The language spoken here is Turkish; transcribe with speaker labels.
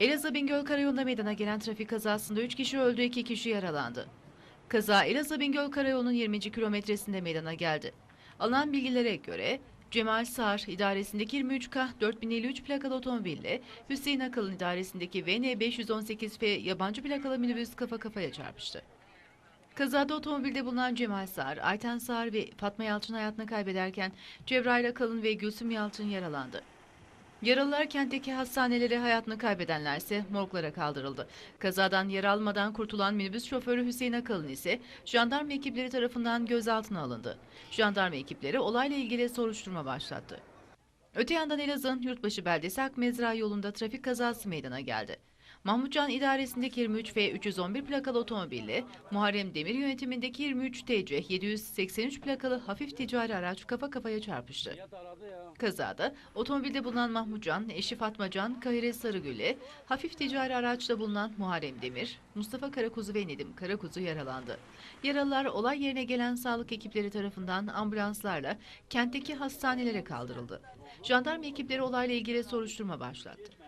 Speaker 1: Elazığ Bingöl Karayolu'nda meydana gelen trafik kazasında 3 kişi öldü, 2 kişi yaralandı. Kaza Elazığ Bingöl Karayolu'nun 20. kilometresinde meydana geldi. Alınan bilgilere göre Cemal Sağır idaresindeki 23K 4053 plakalı otomobille Hüseyin Akalın idaresindeki VN 518F yabancı plakalı minibüs kafa kafaya çarpıştı. Kazada otomobilde bulunan Cemal Sağır, Ayten Sağır ve Fatma Yalçın hayatını kaybederken Cebrail Akalın ve Gülsüm Yalçın yaralandı. Yaralılar kentteki hastanelere hayatını kaybedenlerse morglara kaldırıldı. Kazadan yara almadan kurtulan minibüs şoförü Hüseyin Akalın ise jandarma ekipleri tarafından gözaltına alındı. Jandarma ekipleri olayla ilgili soruşturma başlattı. Öte yandan Elazığ'ın Yurtbaşı Beldesi Akmezra yolunda trafik kazası meydana geldi. Mahmutcan idaresindeki 23 ve 311 plakalı otomobille Muharrem Demir yönetimindeki 23 TC 783 plakalı hafif ticari araç kafa kafaya çarpıştı. Kazada otomobilde bulunan Mahmutcan, eşi Fatmacan, Kahire Sarıgül'le hafif ticari araçta bulunan Muharrem Demir, Mustafa Karakuzu ve Nedim Karakuzu yaralandı. Yaralılar olay yerine gelen sağlık ekipleri tarafından ambulanslarla kentteki hastanelere kaldırıldı. Jandarma ekipleri olayla ilgili soruşturma başlattı.